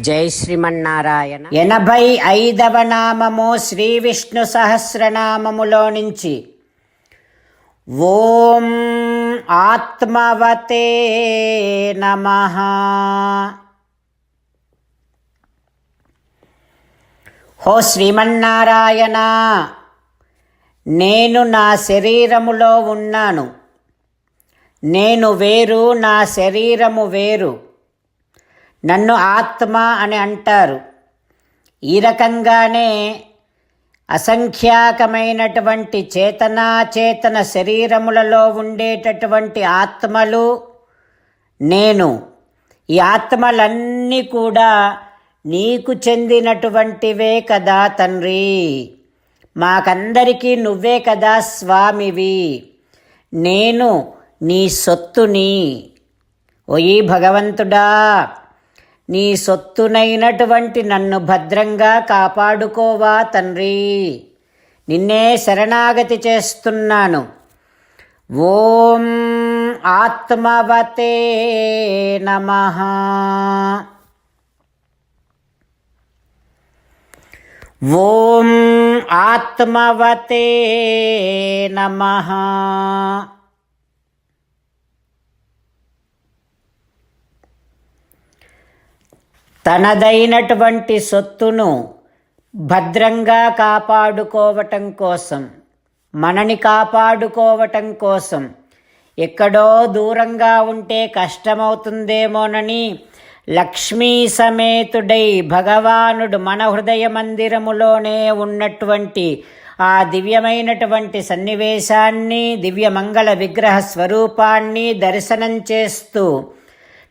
జై శ్రీమన్నారాయణ. ఎనభై ఐదవ నామము శ్రీ విష్ణు సహస్రనామములో నుంచి. ఓం ఆత్మవతే నమ. హో శ్రీమన్నారాయణ నేను నా శరీరములో ఉన్నాను. నేను వేరు నా శరీరము వేరు. నన్ను ఆత్మ అని అంటారు. ఈ రకంగానే అసంఖ్యాకమైనటువంటి చేతనాచేతన శరీరములలో ఉండేటటువంటి ఆత్మలు నేను. ఈ ఆత్మలన్నీ కూడా నీకు చెందినటువంటివే కదా తండ్రి. మాకందరికీ నువ్వే కదా స్వామివి. నేను నీ సొత్తుని. ఓయి భగవంతుడా! నీ సొత్తునైనటువంటి నన్ను భద్రంగా కాపాడుకోవా తండ్రి. నిన్నే శరణాగతి చేస్తున్నాను. ఓం ఆత్మవతే నమ. ఓం ఆత్మవతే నమ. తనదైనటువంటి సొత్తును భద్రంగా కాపాడుకోవటం కోసం మనని కాపాడుకోవటం కోసం ఎక్కడో దూరంగా ఉంటే కష్టమవుతుందేమోనని లక్ష్మీ సమేతుడై భగవానుడు మన హృదయ మందిరములోనే ఉన్నటువంటి ఆ దివ్యమైనటువంటి సన్నివేశాన్ని దివ్యమంగళ విగ్రహ స్వరూపాన్ని దర్శనం చేస్తూ